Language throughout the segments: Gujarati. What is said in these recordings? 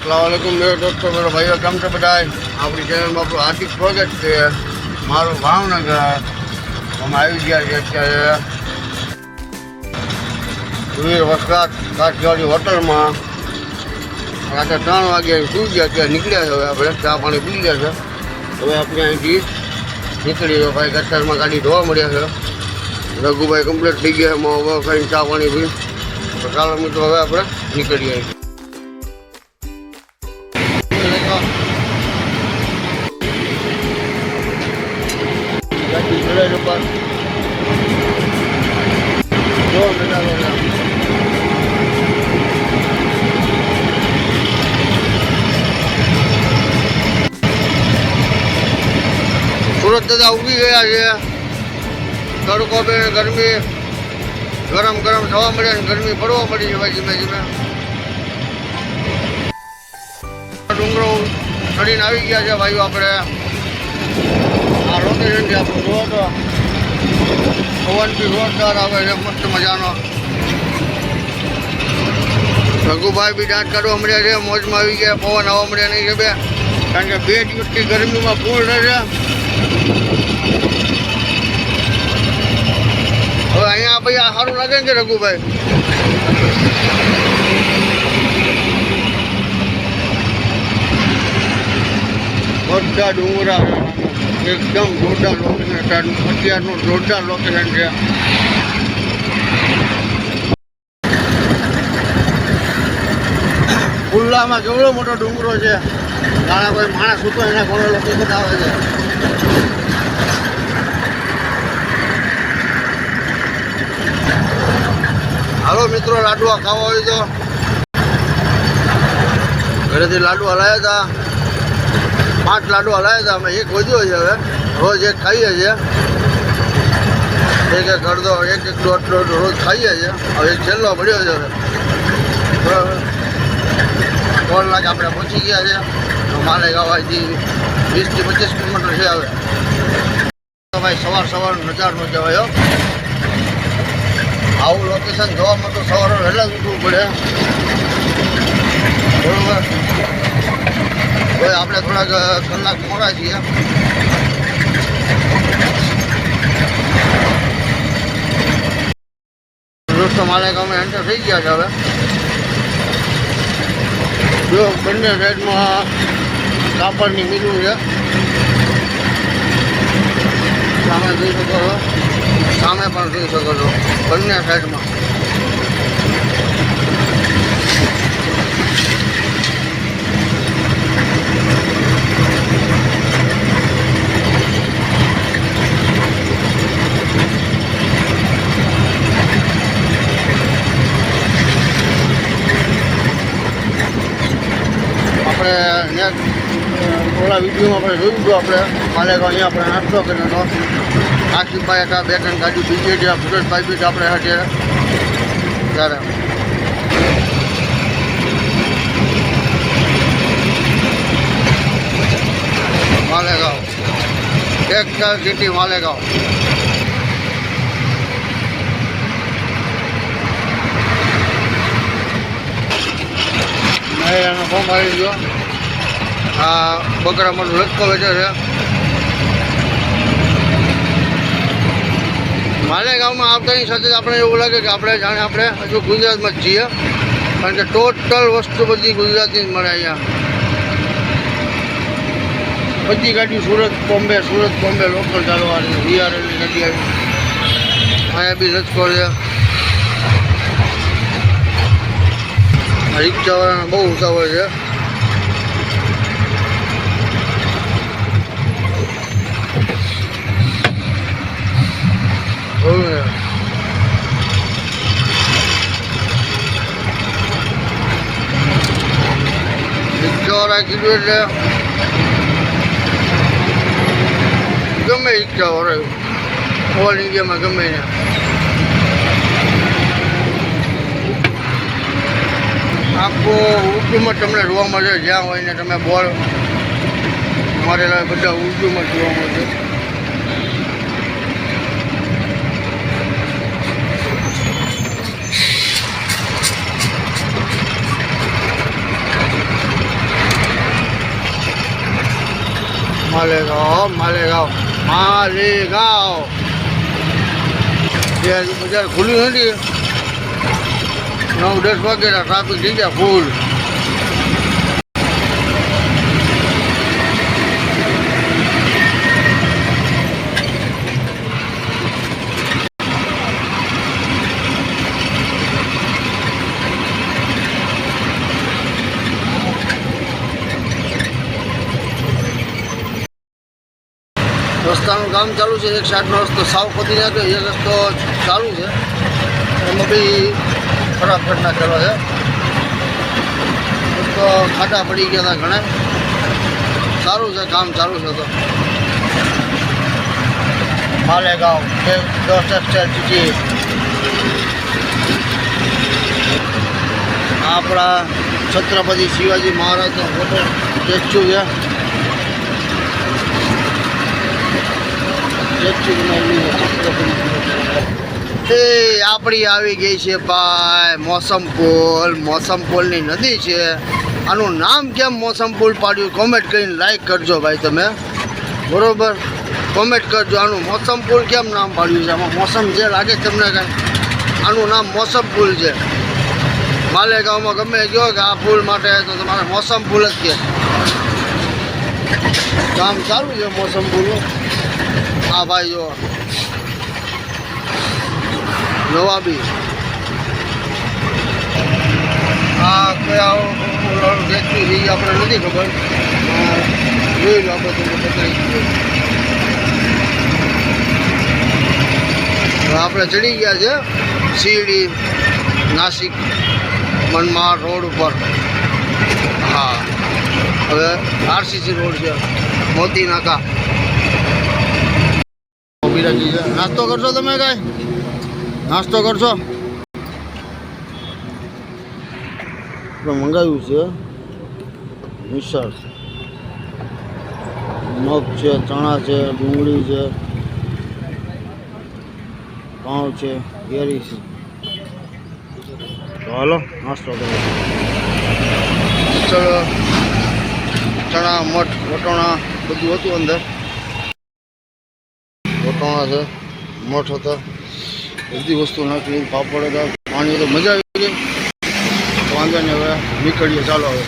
અસલામવાલેકુમ મેરો દોસ્તો મેરો ભાઈઓ કેમ છે બધા આપણી ચેનલમાં આપણું હાર્દિક સ્વાગત છે. મારું ભાવનગર, અમે આવી ગયા છે અત્યારે. વસરાત કાઠિયાવાડી હોટલમાં. રાતે ત્રણ વાગે સુઈ ગયા ત્યાં નીકળ્યા છે હવે આપણે. ચા પાણી પી ગયા છે. હવે આપણે અહીંથી નીકળી ગયો ભાઈ ગટરમાં ગાડી ધોવા મળ્યા છે. રઘુભાઈ કમ્પ્લીટ થઈ ગયા એમાં હવે ખાઈને ચા પાણી પી તો ચાલો મિત્રો, હવે આપણે નીકળીએ. સુરત દાદા ઉગી ગયા છે. તડકો બે, ગરમી ગરમ ગરમ થવા મળે ને ગરમી પડવા મળી છે ભાઈ ધીમે ધીમે. ડુંગરો ચડીને આવી ગયા છે ભાઈઓ આપણે. આ લોકેશન છે આપણું. જુઓ તો. પવન બી જોરદાર આવે છે, મસ્ત મજાનો. રઘુભાઈ બી દાંત કાઢવા મળ્યા છે, મોજમાં આવી ગયા, પવન આવવા મળ્યા નહીં છે બે કારણ કે બે દિવસથી ગરમીમાં પૂર રહે છે. હવે અહીંયા ભાઈ આ સારું લાગે કે રઘુભાઈ? બધા ડુંગરા એકદમ જોરદાર લોકેશન અત્યારનું જોરદાર લોકેશન છે ખુલ્લામાં કેવડો મોટો ડુંગરો છે. જાણે કોઈ માણસ ઉતો એના ઘોડો લોકેશન આવે છે. હાલો મિત્રો, લાડવા ખાવા હોય તો. ઘરેથી લાડવા લાવ્યા હતા. પાંચ લાડવા લાવ્યા હતા, અમે એક વધ્યો છે હવે. રોજ એક ખાઈએ છીએ. એક એક અડધો, એક એક દોઢ દોઢ રોજ ખાઈએ છીએ. હવે છેલ્લો પડ્યો છે બરાબર ત્રણ લાખ આપણે પહોંચી ગયા છે. માલેગાંવથી વીસથી પચીસ કિલોમીટર છે હવે. ભાઈ સવાર સવાર નજારનો કહેવાય હો આવું લોકેશન જોવામાં તો સવારે વહેલા ઉઠવું પડે. બરોબર? હવે આપણે થોડાક કલાક મોડા છીએ. દોસ્તો અમે એન્ટર થઈ ગયા છે હવે. જો, બંને સાઈડમાં કાપડની મિલું છે. સામે જોઈ શકો સામે પણ જોઈ શકો છો, બંને સાઈડમાં. આપણે ઓલા વિડીયોમાં આપણે જોયું હતું આપણે માલેગાંવ અહીંયા આપણે નાસ્તો કર્યો હતો. આશીફભાઈ હતા, બે ત્રણ ગાડી બીજે છે સુરેશભાઈ બી આપણે હશે ત્યારે. માલેગાંવ. Textile city Malegaon. એનો ફોર્મ આવી ગયો. આ બકરા મારો લટકો વેચે છે. માલેગાંવમાં આવતાની સાથે જ આપણે એવું લાગે કે આપણે જાણે આપણે હજુ ગુજરાતમાં જ છીએ. કારણ કે ટોટલ વસ્તુ બધી ગુજરાતી જ મળે અહીંયા. બધી ગાડી સુરત બોમ્બે સુરત બોમ્બે લોકલ ચાલવાની વીઆરએલની ગાડી આવી. અહીંયા બી રજકો છે. રિક્ષાવાળાને બહુ ઉતાવળ છે. રિક્ષાવાળા કીધું એટલે ગમે રિક્ષાવાળા ઓલ ઇન્ડિયામાં ગમે આખો ઉર્દુમાં તમને જોવા મળે જ્યાં હોય ને તમે બોલ મારેલા બધા ઉર્દુમાં જોવા મળશે માલેગાંવ માલેગાંવ માલેગાંવ. બજાર ખુલ્યું નથી. નવ દસ વાગ્યા ટ્રાફિક થઈ ગયા ફૂલ રસ્તાનું કામ ચાલુ છે, એક સાઈડનો રસ્તો સાવ પતી નાખ્યો એક રસ્તો ચાલુ છે. એમાં બી ખરાબ ઘટના નાખેલો છે. તો ખાટા પડી ગયા હતા ઘણા. સારું છે કામ ચાલુ છે તો. માલેગાંવ દસ ટેક્સટાઇલ સિટી આપણા છત્રપતિ શિવાજી મહારાજનો ફોટો સ્ટેચ્યુ છે. એ આપણી આવી ગઈ છે ભાઈ મોસમ પુલ મોસમ પુલની નદી છે. આનું નામ કેમ મોસમ પુલ પાડ્યું? કોમેન્ટ કરીને લાઈક કરજો ભાઈ તમે. બરોબર? કોમેન્ટ કરજો. આનું મોસમ કેમ નામ પાડ્યું છે? આમાં મોસમ જે લાગે તમને કાંઈ? આનું નામ મોસમ છે. માલેગાંવમાં ગમે ગયો કે આ પુલ માટે તો તમારે મોસમ જ કે કામ સારું છે મોસમ હા ભાઈ જો નવાબી હા કયા વ્યક્તિ છે એ આપણે નથી ખબર અ, જોઈ લો આપણે તમને બતાવી દઈએ. હવે આપણે ચડી ગયા છે શિરડી નાસિક મનમાર રોડ ઉપર હા હવે આરસીસી રોડ છે મોતી નાકા નાસ્તો કરશો તમે કાંઈ? નાસ્તો કરશો? મંગાવ્યું છે. મિસળ મગ છે, ચણા છે, ડુંગળી છે પાઉં છે, કેરી છે. તો હાલો, નાસ્તો કરો ચણા, મઠ, વટોણા બધું હતું અંદર. વટોણા છે, મઠ હતા. બધી વસ્તુ નાખી પાપડ હતા. પાણી તો મજા આવી ગઈ. વાંધો નહીં હવે, નીકળીએ. ચાલો હવે.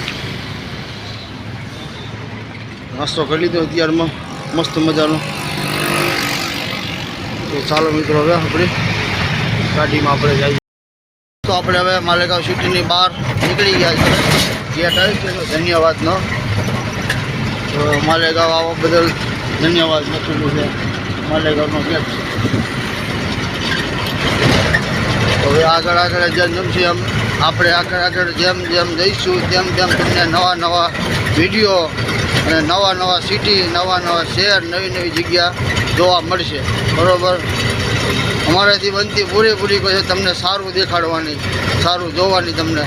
નાસ્તો કરી લીધો અત્યારમાં. મસ્ત મજાનો. તો ચાલો મિત્રો, હવે આપણે ગાડીમાં આપણે જઈએ. તો આપણે હવે માલેગાંવ સિટીની બહાર નીકળી ગયા છે ગેટ આવી છે ધન્યવાદનો માલેગાંવ આવવા બદલ ધન્યવાદ લખેલું છે. માલેગાંવનો ગેટ હવે આગળ આગળ જેમ જમશે એમ આપણે આગળ આગળ જેમ જેમ જઈશું, તેમ તેમ તમને નવા નવા વીડિયો અને નવા નવા સિટી નવા નવા શહેર, નવી નવી જગ્યા જોવા મળશે. બરાબર? અમારાથી બનતી પૂરેપૂરી કોઈ તમને સારું દેખાડવાની, સારું જોવાની તમને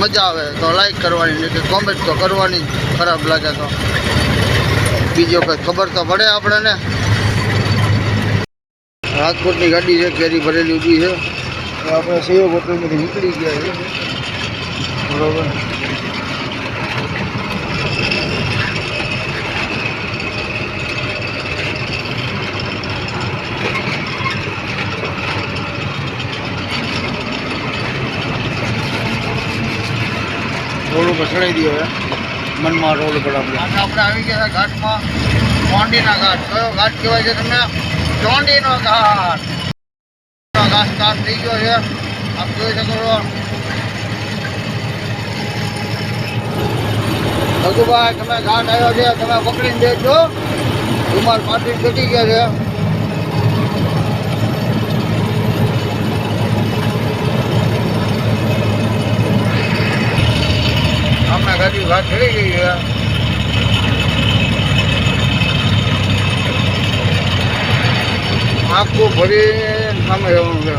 મજા આવે, તો લાઈક કરવાની, નહીં કે કોમેન્ટ તો કરવાની, ખરાબ લાગે તો. બીજો કંઈ ખબર તો પડે આપણને. રાજકોટની ગાડી છે, કેરી ભરેલી ઊભી છે. તો આપણે સહયોગ હોટલમાંથી નીકળી ગયા છે. બરોબર. રોડ ઉપર ચડાવી દઈએ હવે મનમાં રોડ ઉપર આપણે. આપણે આવી ગયા છે ઘાટમાં. ચોંડીના ઘાટ. કયો ઘાટ કહેવાય છે તમને? ચોંડીનો ઘાટ. ઘાસ સ્ટાર્ટ થઈ ગયો છે. આપ જોઈ શકો છો. તમે ઘાટ આવ્યો છે, તમે પકડીને દેજો રૂમાલ પાટીને ઘટી ગયા છે. અમે ગાડી ઘાટ ચડી ગઈ છે. આખું ભરી સામે રહેવાનું છે.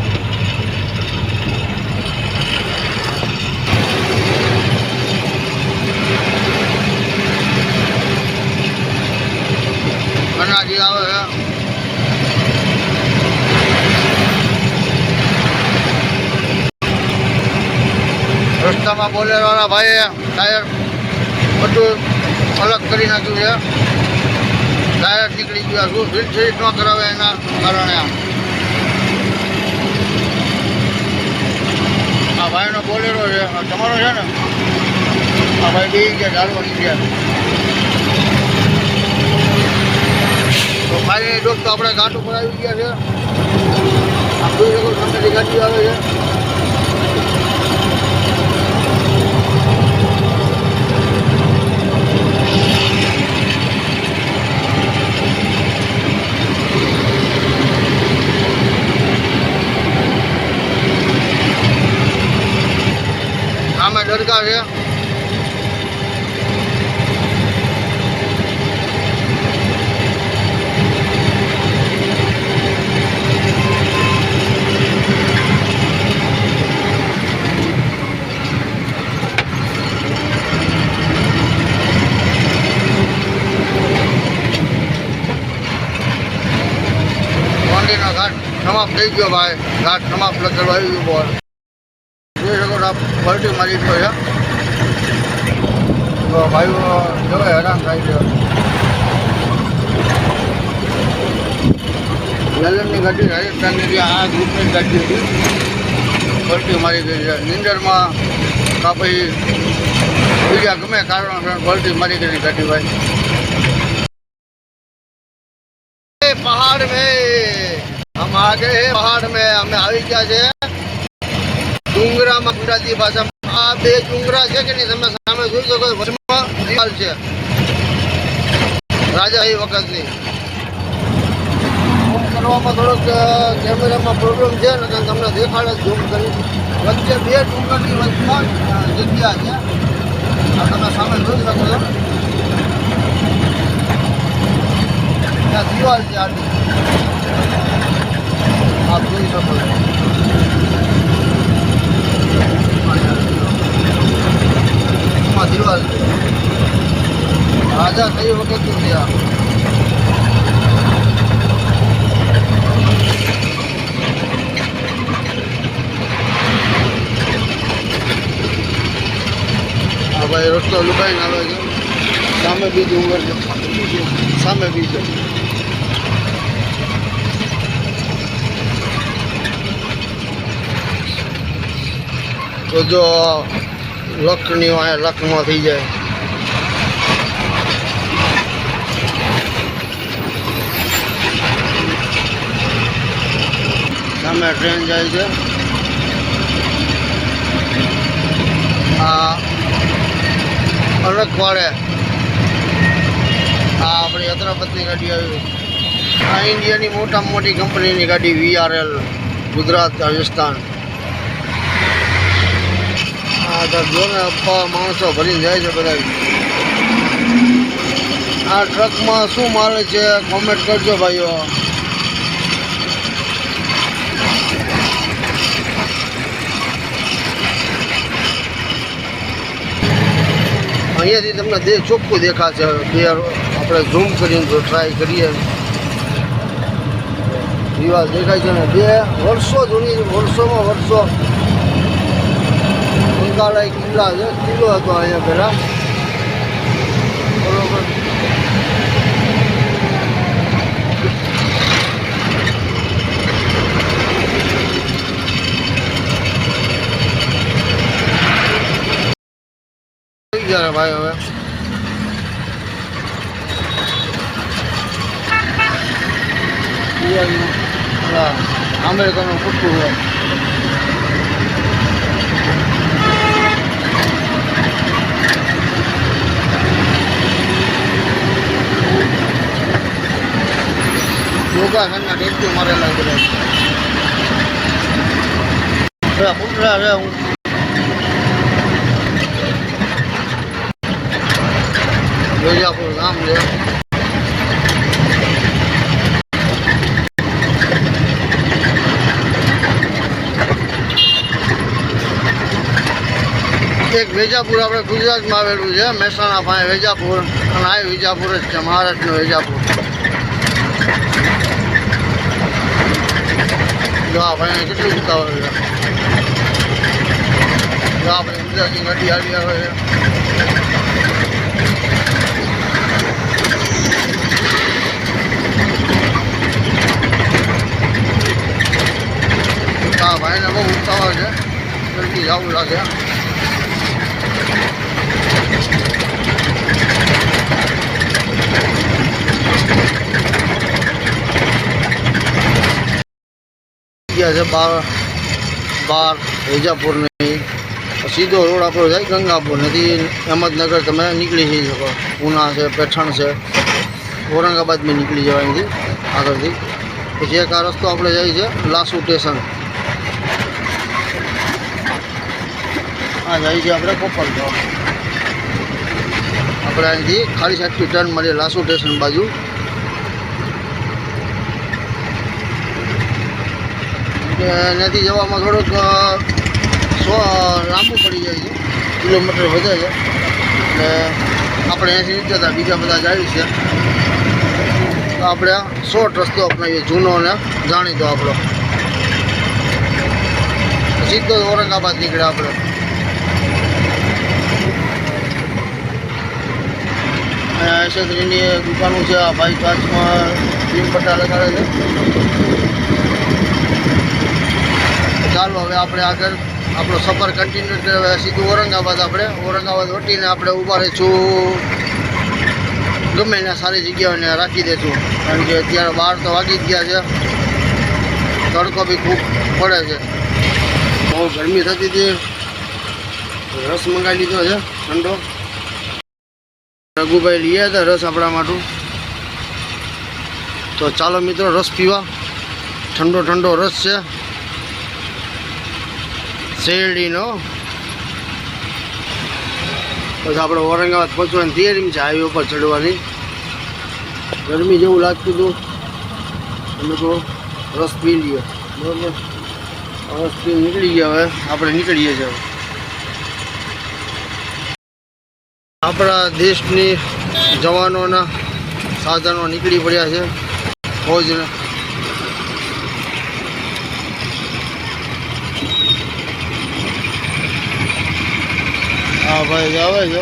અનાજી આવે છે. રસ્તામાં બોલેરોવાળા ભાઈએ ટાયર બધું અલગ કરી નાખ્યું છે. ટાયર નીકળી ગયા. શું ફીટ સીટ ન કરાવે એના કારણે આ. ભાઈનો બોલેરો છે. તમારો છે ને? આ ભાઈ બે ગયા ઢાળવાની ગયા. તો ફાઇનલી દોસ્તો આપણે ઘાટ ઉપર આવી ગયા છે. આ જોઈ શકો સામેથી ગાડી આવે છે. ઘાટ સમાપ્ત થઈ ગયો ભાઈ. ઘાટ સમાપ્ત લખેલું આવી ગયું બોલ. આપણા ફરતી મારી તો ભાઈઓ જોવે હેરાન થાય છે. લલનની ગાડી રાજસ્થાનની જે આ ગ્રુપની ગાડી હતી ફરતી મારી ગઈ છે. નિંદરમાં કાં પછી બીજા ગમે કારણોસર ફરતી મારી ગઈ ગાડી ભાઈ પહાડ મેં, હમ આગે પહાડ મેં, અમે આવી ગયા છે. ગુજરાતી ભાષામાં. આ બે ડુંગરા છે કે નહીં, તમે સામે જોઈ શકો વર્ષમાં દિવાલ છે. રાજા એ વખતની. કરવામાં થોડોક કેમેરામાં પ્રોબ્લેમ છે ને તમને દેખાડે ઝૂમ કરી. વચ્ચે બે ડુંગરની વચમાં જગ્યા છે. આ તમે સામે જોઈ શકો છો. દિવાલ છે આપ જોઈ શકો છો. માં દિવાલ છે રાજા કઈ વખતનું છે આ આ ભાઈ રસ્તો લુકાઈને આવે છે સામે બી ડુંગર છે સામે બી છે તો જો લખની વાય લખમાં થઈ જાય સામે ટ્રેન જાય છે આ અલગવાડે આ આપણી યાત્રાપતની ગાડી આવી આ ઇન્ડિયાની મોટામાં મોટી કંપનીની ગાડી વીઆરએલ ગુજરાત રાજસ્થાન આ જો ને અપ્પા માણસો ભરીને જાય છે બધા. આ ટ્રકમાં શું મારે છે? કોમેન્ટ કરજો ભાઈઓ. અહીંયાથી તમને દે ચોખ્ખું દેખાશે. બે આપણે ઝૂમ કરીને તો ટ્રાય કરીએ. દિવાલ દેખાય છે ને? બે વર્ષો જૂની, વર્ષોમાં વર્ષો બંગાળા કિલ્લા છે કિલ્લો હતો અહીંયા પહેલાં. બરોબર. ભાઈ હવે. અમેરિકાનું કુટુંબ હોય. યોગાસનના ટેસ્ટી મારેલા બધા વેજાપુર ગામ છે એક વેજાપુર આપણે ગુજરાતમાં આવેલું છે, મહેસાણા પાસે વેજાપુર અને આ વિજાપુર જ છે, મહારાષ્ટ્રનું વેજાપુર. જો આપણે કેટલું ઉતાવળ જો આપણે ગુજરાતી ગાડી આવી આવે ભાઈને બહુ ઉતાવળ છે. જલ્દી જવું લાગે. ગયા છે બાર બાર વિજાપુરની સીધો રોડ આપણો જાય ગંગાપુર નથી અહમદનગર તમે નીકળી જઈ શકો પૂના છે પેઠણ છે ઔરંગાબાદમાં નીકળી જવાય અહીંથી આગળથી પછી એક આ રસ્તો આપણે જાય છે લાસુ સ્ટેશન આ જાય છે આપણે કોપર ગામ આપણે અહીંથી ખાલી સાઈડથી ટર્ન મળીએ લાસુ સ્ટેશન બાજુ નથી જવામાં થોડુંક લાંબુ પડી જાય છે. કિલોમીટર વધે છે. એટલે આપણે એસી નીચે હતા, બીજા બધા જાય છે તો આપણે શોર્ટ રસ્તો અપનાવીએ, જૂનો અને જાણીતો આપણો. સીધો ઔરંગાબાદ નીકળે આપણે. એસેસરીની દુકાનો છે, આ ભાઈ કાચમાં ભીમ પટ્ટા લગાડે છે. ચાલો હવે આપણે આગળ આપણો સફર કન્ટિન્યુ હવે સીધું ઔરંગાબાદ આપણે. ઔરંગાબાદ વટીને આપણે ઊભા રહીશું. ગમે એને સારી જગ્યાઓને રાખી દઈશું કારણ કે અત્યારે બહાર તો વાગી ગયા છે. તડકો બી ખૂબ પડે છે. બહુ ગરમી થતી હતી. રસ મંગાવી લીધો છે, ઠંડો. રઘુભાઈ લઈ હતા રસ આપણા માટે. તો ચાલો મિત્રો, રસ પીવા. ઠંડો ઠંડો રસ છે. શેરડીનો. પછી આપણે ઔરંગાબાદ પહોંચવાની તૈયારી છે, હાઈવે પર ચડવાની. ગરમી જેવું લાગતું હતું. અમે તો રસ પી લઈએ બરાબર? રસ પી નીકળી ગયા હવે. આપણે નીકળીએ છીએ. આપણા દેશની જવાનોના સાધનો નીકળી પડ્યા છે. ફૌજના. હા ભાઈ આવે છે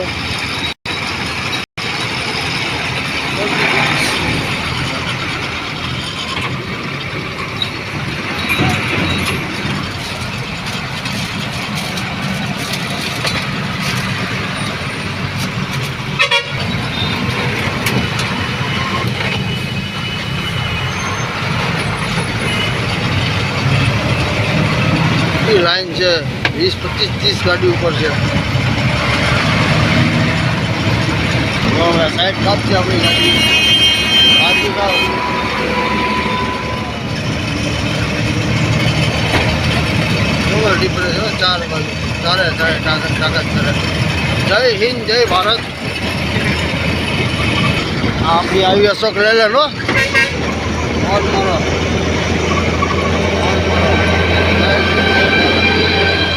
લાઈન છે વીસ પચીસ ત્રીસ ગાડી ઉપર છે તો સાઈડ કાપશે આપણી ગાડી કાપ ચાર બાજુ ચારે ચારે કાગળ કાગળ કરે જય હિન્દ જય ભારત આપણી આવી અશોક લે નો મોજ મારો મોજ મારો. જય હિન્દ, જય ભારત.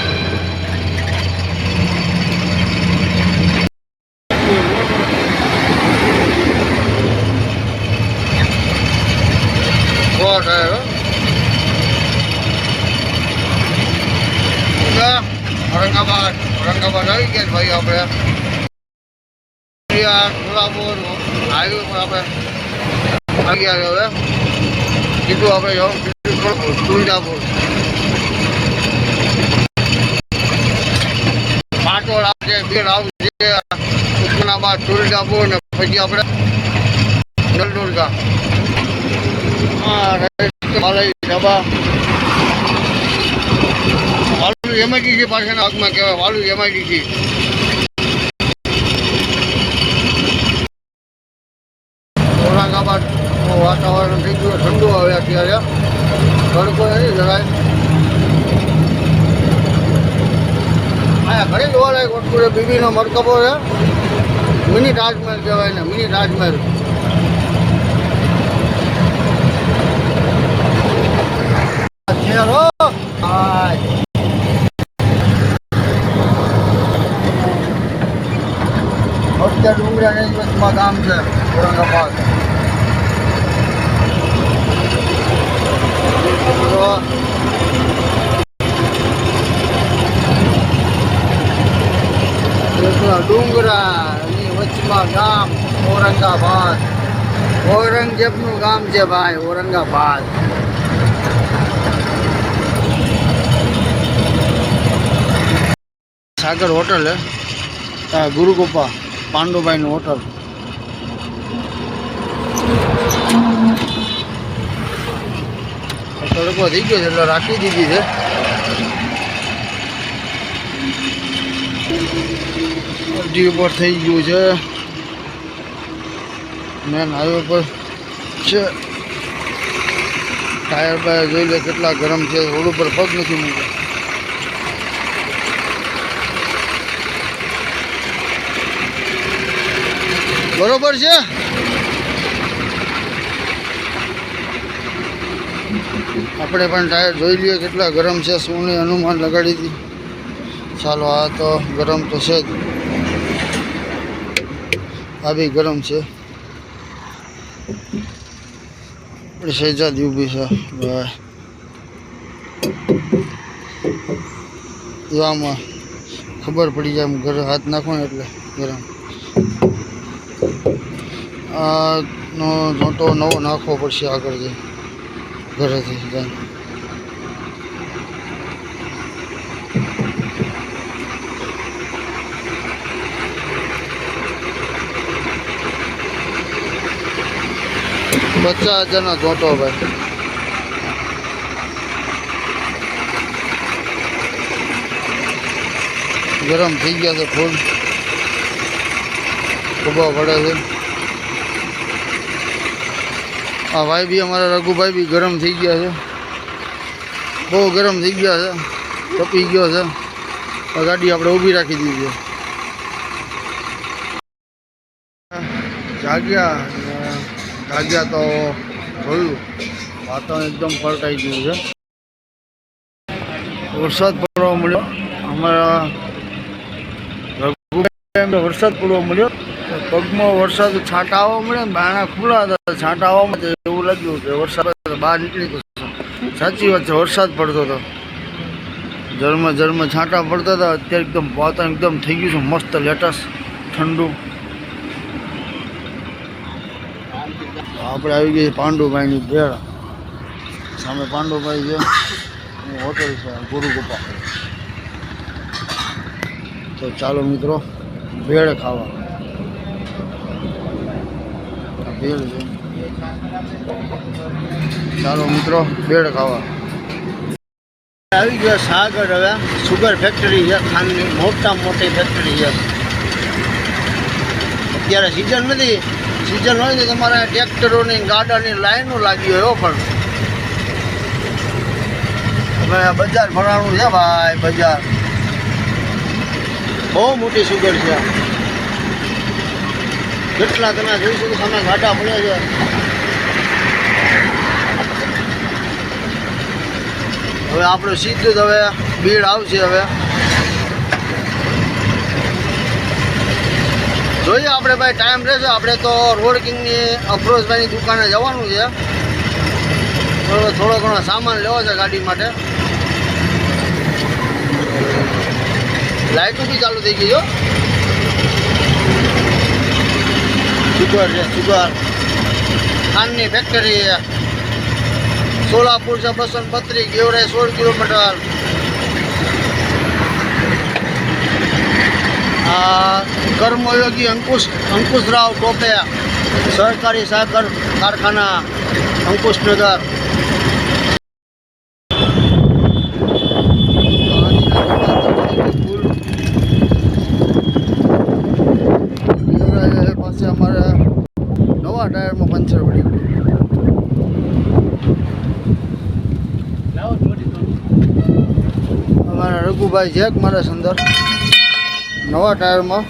સો ટાયર હો. ઉગા, ઔરંગાબાદ ઔરંગાબાદ આવી ગયા ભાઈ આપણે આ કોલ્હાપુર હાઈવે પર આપણે આવી ગયા હવે કીધું આપણે સુવિધાપુર પાટોળ આવશે બેડ આવશે ઉસ્માનાબાદ સુરજાપુર ને પછી આપણે જલદુર્ગા હા માલય ડબ્બા વાલુ એમઆઈટીસી પાછળના ભાગમાં કહેવાય વાલુ એમઆઈટીસી ઔરંગાબાદ વાતાવરણ થઈ ગયું ઠંડુ આવે અત્યારે તડકો નથી જરાય અહીંયા ઘણી જોવા લાયક વસ્તુ છે, બીબીનો મરકબો છે. મિની તાજમહેલ કહેવાય ને, મિની તાજમહેલ. Hello. Hi. ભક્ત ડુંગરા નેજવતમાં ગામ છે, ઔરંગાબાદ ડુંગરા વચમાં ગામ, ઔરંગાબાદ ઔરંગઝેબનું ગામ છે ભાઈ, ઔરંગાબાદ સાગર હોટલ હે. ગુરુગોપા પાંડુભાઈનું હોટલ. તડકો થઈ ગયો છે, એટલે રાખી દીધી છે. અરજી ઉપર થઈ ગયું છે. મેન હાઈવે પર છે. ટાયર બાયર જોઈ લે કેટલા ગરમ છે, રોડ ઉપર પગ નથી મૂક્યો. બરોબર છે? આપણે પણ ટાયર જોઈ લઈએ કેટલા ગરમ છે. શું અનુમાન લગાડી હતી. ચાલો, આ તો ગરમ તો છે જ. આ બી ગરમ છે. આપણે શહેજાદી ઊભી છે. ભાઈ ખબર પડી જાય ઘરે હાથ નાખો ને એટલે ગરમ. આનો જોટો નવો નાખવો પડશે આગળ જઈ ઘરેથી જાય પચાસ હજારનો જોટો ભાઈ ગરમ થઈ ગયા છે ફૂલ. ખભા પડે છે. આ ભાઈ બી અમારા રઘુભાઈ બી ગરમ થઈ ગયા છે. બહુ ગરમ થઈ ગયા છે. તપી ગયો છે. ગાડી આપણે ઊભી રાખી દીધી છે. જાગ્યા જાગ્યા તો જોયું. વાતાવરણ એકદમ ફરકાઈ ગયું છે. વરસાદ પડવા મળ્યો અમારા રઘુભાઈ વરસાદ પડવા મળ્યો. પગમાં વરસાદ છાંટા આવવા મળ્યા બાણા ખુલ્લા હતા છાંટા આવવા મળે એવું લાગ્યું કે વરસાદ બહાર નીકળી ગયો સાચી વાત છે, વરસાદ પડતો હતો ઝરમ ઝરમ છાંટા પડતા હતા, અત્યારે એકદમ વાતાવરણ એકદમ થઈ ગયું છે, મસ્ત લેટેસ્ટ, ઠંડુ. આપણે આવી ગઈ પાંડુભાઈની ભેળ. સામે પાંડુભાઈ છે. હોટલ છે, ગુરુગોપા. તો ચાલો મિત્રો ભેળ ખાવા. ભેળ છે. ચાલો મિત્રો, ભેળ ખાવા. આવી ગયા સાગર હવે. સુગર ફેક્ટરી છે ખાંડની મોટા મોટી ફેક્ટરી છે. અત્યારે સિઝન નથી. સિઝન હોય તો તમારે ટ્રેક્ટરોની ગાડાની લાઈનો લાગી હોય એવો પણ. હવે બજાર ભરાણું છે ભાઈ, બજાર. બહુ મોટી સુગર છે. કેટલા તમે જોઈ શકો સામે ઘાટા પડ્યા છે. હવે આપણું સીધું જ હવે ભીડ આવશે હવે. જોઈએ આપણે ભાઈ ટાઈમ રહેશે. આપણે તો રોડ કિંગની અફરોઝભાઈની દુકાને જવાનું છે. હવે થોડો ઘણો સામાન લેવો છે ગાડી માટે. લાઇટો બી ચાલુ થઈ ગઈ જો સુગર છે, સુગર. ખાંડની ફેક્ટરી છે. સોલાપુર છે બસો ને બત્રીસ ગેવરાય સોળ કિલોમીટર. આ કર્મયોગી અંકુશ, અંકુશરાવ ટોપે સહકારી સાગર કારખાના, અંકુશનગર પાસે અમારે નવા ટાયરમાં પંચર પડી ગયું અમારા જેક મારા અંદર નવા ટાયરમાં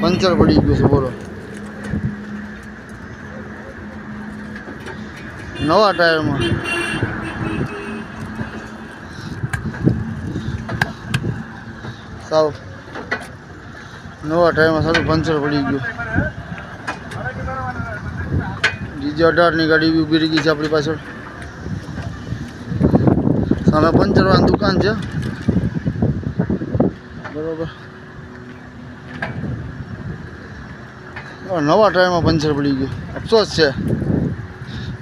પંચર પડી ગયું છે, બોલો. નવા ટાયરમાં. સાવ. નવા ટાયરમાં સારું પંચર પડી ગયું. ડીજે અઢારની ગાડી બી ઊભી રહી ગઈ છે આપણી પાછળ. સામે પંચરવાની દુકાન છે. બરોબર. નવા ટાયરમાં પંચર પડી ગયું. અફસોસ છે.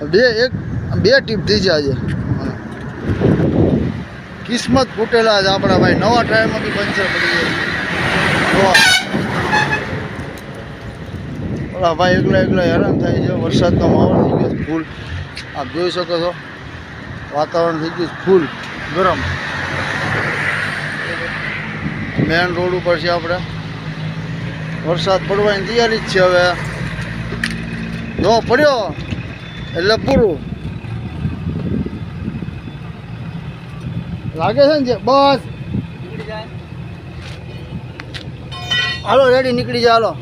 બે, એક, બે ટીપ થઈ છે. આજે કિસ્મત ફૂટેલા છે આપણા ભાઈ. નવા ટાયરમાં બી પંચર પડી ગયું. ઓલા ભાઈ એકલા એકલા હેરાન થાય છે. વરસાદનો માહોલ થઈ ગયો ફૂલ. આપ જોઈ શકો છો. વાતાવરણ થઈ ગયું ફૂલ ગરમ. મેન રોડ ઉપર છે આપણે. વરસાદ પડવાની તૈયારી જ છે હવે. જો પડ્યો, એટલે પૂરું. લાગે છે ને બસ. હાલો રેડી નીકળી જાય હાલો.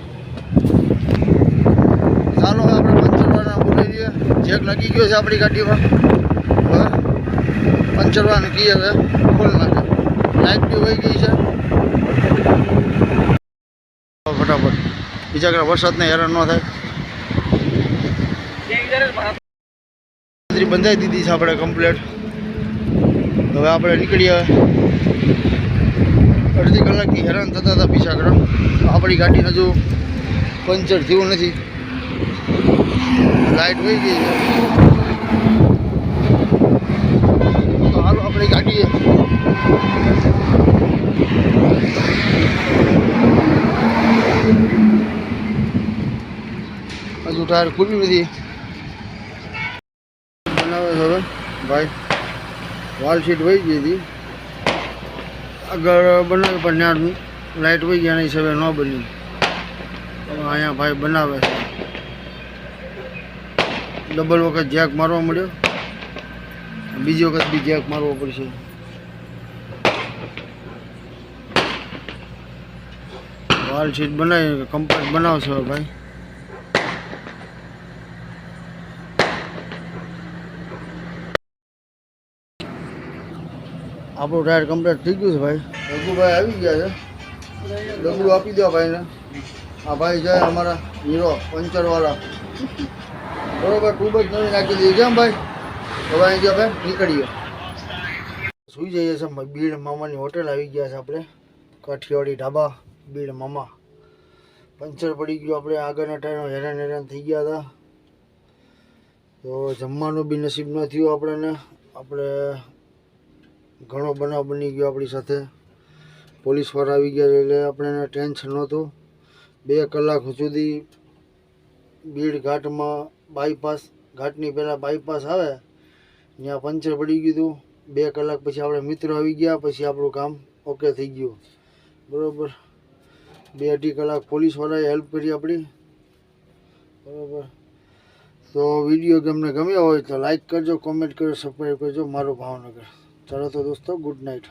ચાલો આપણે પંચરવાના બોલાવી દઈએ. ચેક લાગી ગયો છે આપણી ગાડીમાં. હવે પંચરવાળાને કહીએ હવે. ખોલ નાખે. લાઈટ બી વહી ગઈ છે. ફટાફટ. બીજા કઈ વરસાદને હેરાન ન થાય. બંધાઈ દીધી છે આપણે કમ્પ્લેટ હવે આપણે નીકળીએ. અડધી કલાકથી હેરાન થતા હતા પીછાકડા. આપણી ગાડી હજુ પંચર થયું નથી. લાઈટ વહી ગઈ છે. આપણી ગાડીએ. હજુ ટાયર ખુલ્યું નથી. બનાવે હવે. ભાઈ વાલ શીટ વહી ગઈ હતી. આગળ બનાવે પણ ત્યાં લાઇટ વહી ગયા એની હિસાબે ન બની અહીંયા ભાઈ બનાવે છે. ડબલ વખત જેક મારવા મળ્યો. બીજી વખત બી જેક મારવો પડશે. વાલ સીટ બનાવી કમ્પલેટ બનાવશો ભાઈ. આપણું ટાયર કમ્પ્લેટ થઈ ગયું છે ભાઈ. રઘુભાઈ આવી ગયા છે. ડબલું આપી દો ભાઈને. આ ભાઈ છે અમારા હીરો પંચરવાળા બરોબર, ખૂબ જ નવી નાખી દઈએ કેમ ભાઈ. હવે અહીંથી આપણે નીકળીએ. સુઈ જઈએ છીએ બીડ મામાની હોટેલ આવી ગયા છે આપણે. કાઠિયાવાડી ઢાબા. બીડ મામા. પંચર પડી ગયું, આપણે આગળના ટાઈમ હેરાન હેરાન થઈ ગયા હતા. તો જમવાનું બી નસીબ ન થયું આપણને. આપણે ઘણો બનાવ બની ગયો આપણી સાથે. પોલીસવાળા આવી ગયા એટલે આપણે ટેન્શન નહોતું. બે કલાક સુધી બીડ ઘાટમાં બાયપાસ, ઘાટની પહેલાં બાયપાસ આવે, ત્યાં પંચર પડી ગયું હતું. બે કલાક પછી આપણે મિત્રો આવી ગયા, પછી આપણું કામ ઓકે થઈ ગયું. બરાબર. બે અઢી કલાક પોલીસવાળાએ હેલ્પ કરી આપણી. બરાબર. તો વીડિયો તમને ગમ્યો હોય તો લાઇક કરજો કોમેન્ટ કરજો સબસ્ક્રાઈબ કરજો. મારો ભાવનગર. ચાલો તો દોસ્તો ગુડ નાઇટ